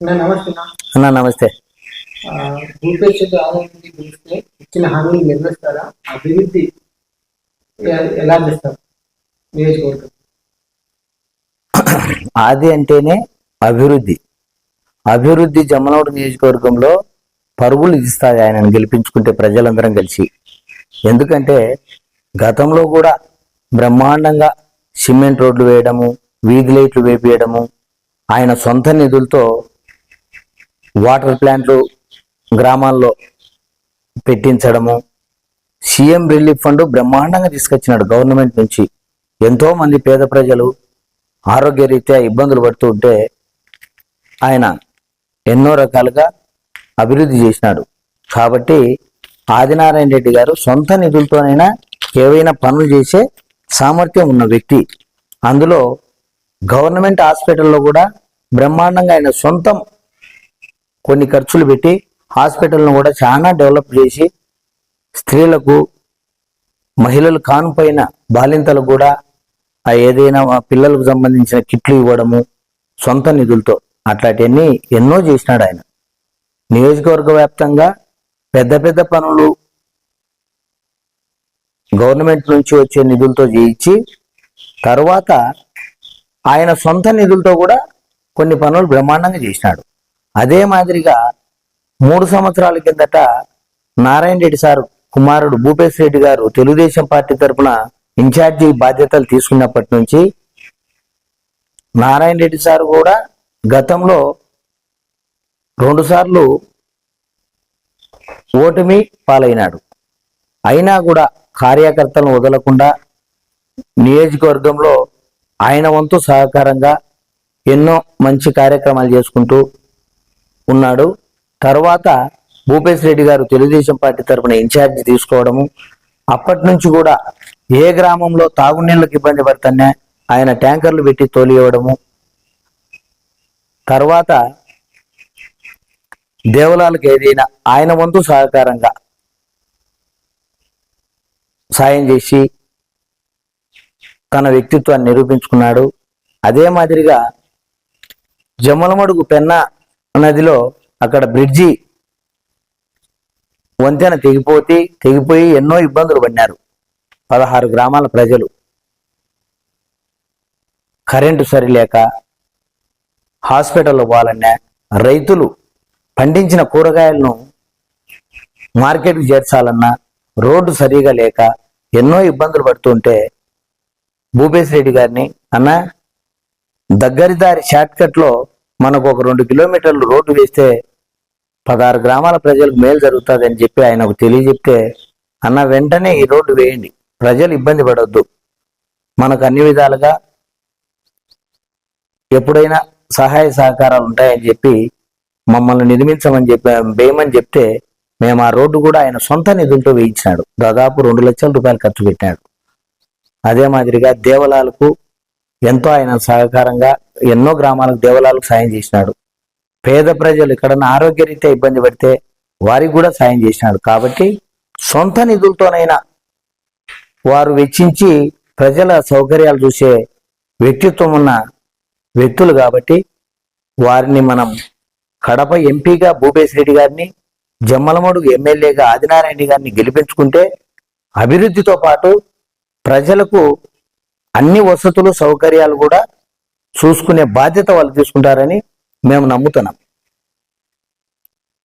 అన్నా నమస్తే పిలిస్తే ఇచ్చిన హామీలు నిర్వహిస్తారా అభివృద్ధి ఎలా చేస్తారు? నియోజకవర్గం. ఆది అంటేనే అభివృద్ధి. అభివృద్ధి జమ్మనోడు నియోజకవర్గంలో పరుగులు ఇస్తుంది ఆయనను గెలిపించుకుంటే ప్రజలందరం కలిసి. ఎందుకంటే గతంలో కూడా బ్రహ్మాండంగా సిమెంట్ రోడ్లు వేయడము వీధి లైట్లు వేపియడము ఆయన సొంత నిధులతో వాటర్ ప్లాంట్లు గ్రామాల్లో పెట్టించడము. సీఎం రిలీఫ్ ఫండ్ బ్రహ్మాండంగా తీసుకొచ్చినాడు గవర్నమెంట్ నుంచి. ఎంతో మంది పేద ప్రజలు ఆరోగ్యరీత్యా ఇబ్బందులు పడుతూ ఉంటే ఆయన ఎన్నో రకాలుగా అభివృద్ధి చేసినాడు. కాబట్టి ఆదినారాయణ రెడ్డి గారు సొంత నిధులతోనైనా ఏవైనా పనులు చేసే సామర్థ్యం ఉన్న వ్యక్తి. అందులో గవర్నమెంట్ హాస్పిటల్లో కూడా బ్రహ్మాండంగా ఆయన సొంతం కొన్ని ఖర్చులు పెట్టి హాస్పిటల్ను కూడా చాలా డెవలప్ చేసి స్త్రీలకు మహిళలు కానుపైన బాలింతలు కూడా ఆ ఏదైనా పిల్లలకు సంబంధించిన కిట్లు ఇవ్వడము సొంత నిధులతో అట్లాంటివన్నీ ఎన్నో చేసినాడు ఆయన. నియోజకవర్గ వ్యాప్తంగా పెద్ద పెద్ద పనులు గవర్నమెంట్ నుంచి వచ్చే నిధులతో చేయించి తర్వాత ఆయన సొంత నిధులతో కూడా కొన్ని పనులు బ్రహ్మాండంగా చేసినాడు. అదే మాదిరిగా మూడు సంవత్సరాల కిందట నారాయణ రెడ్డి సార్ కుమారుడు భూపేశ్ రెడ్డి గారు తెలుగుదేశం పార్టీ తరఫున ఇన్ఛార్జి బాధ్యతలు తీసుకున్నప్పటి నుంచి నారాయణ రెడ్డి సార్ కూడా గతంలో రెండు సార్లు ఓటమి పాలైనాడు. అయినా కూడా కార్యకర్తలను వదలకుండా నియోజకవర్గంలో ఆయన వంతు సహకారంగా ఎన్నో మంచి కార్యక్రమాలు చేసుకుంటూ ఉన్నాడు. తర్వాత భూపేశ్ రెడ్డి గారు తెలుగుదేశం పార్టీ తరఫున ఇన్ఛార్జి తీసుకోవడము. అప్పటి నుంచి కూడా ఏ గ్రామంలో తాగునీళ్ళకి ఇబ్బంది పడుతున్నా ఆయన ట్యాంకర్లు పెట్టి తోలివ్వడము తర్వాత దేవలాలకు ఏదైనా ఆయన వంతు సహకారంగా సాయం చేసి తన వ్యక్తిత్వాన్ని నిరూపించుకున్నాడు. అదే మాదిరిగా జమ్మలమడుగు పెన్నా నదిలో అక్కడ బ్రిడ్జి వంతెన తెగిపోతే తెగిపోయి ఎన్నో ఇబ్బందులు పడినారు. పదహారు గ్రామాల ప్రజలు. కరెంటు సరిలేక హాస్పిటల్లో పోవాలన్నా రైతులు పండించిన కూరగాయలను మార్కెట్కి చేర్చాలన్నా రోడ్డు సరిగా లేక ఎన్నో ఇబ్బందులు పడుతుంటే భూపేశ్ రెడ్డి గారిని అన్న దగ్గరిదారి షార్ట్కట్లో మనకు ఒక రెండు కిలోమీటర్లు రోడ్డు వేస్తే పదహారు గ్రామాల ప్రజలకు మేలు జరుగుతుంది అని చెప్పి ఆయనకు తెలియజెప్తే అన్న వెంటనే ఈ రోడ్డు వేయండి. ప్రజలు ఇబ్బంది పడొద్దు. మనకు అన్ని విధాలుగా ఎప్పుడైనా సహాయ సహకారాలు ఉంటాయని చెప్పి మమ్మల్ని నిర్మించమని చెప్పి వేయమని చెప్తే మేము ఆ రోడ్డు కూడా ఆయన సొంత నిధులతో వేయించినాడు. దాదాపు రెండు లక్షల రూపాయలు ఖర్చు పెట్టాడు. అదే మాదిరిగా దేవలాలకు ఎంతో ఆయన సహకారంగా ఎన్నో గ్రామాలకు దేవాలయాలకు సాయం చేసినాడు. పేద ప్రజలు ఎక్కడన్నా ఆరోగ్యరీత్యా ఇబ్బంది పడితే వారికి కూడా సాయం చేసినాడు. కాబట్టి సొంత నిధులతోనైనా వారు వెచ్చించి ప్రజల సౌకర్యాలు చూసే వ్యక్తిత్వం ఉన్న వ్యక్తులు కాబట్టి వారిని మనం కడప ఎంపీగా భూపేశ్ రెడ్డి గారిని జమ్మలమడుగు ఎమ్మెల్యేగా ఆదినారాయణ రెడ్డి గారిని గెలిపించుకుంటే అభివృద్ధితో పాటు ప్రజలకు అన్ని వసతులు సౌకర్యాలు కూడా చూసుకునే బాధ్యత వాళ్ళు తీసుకుంటారని మేము నమ్ముతున్నాం.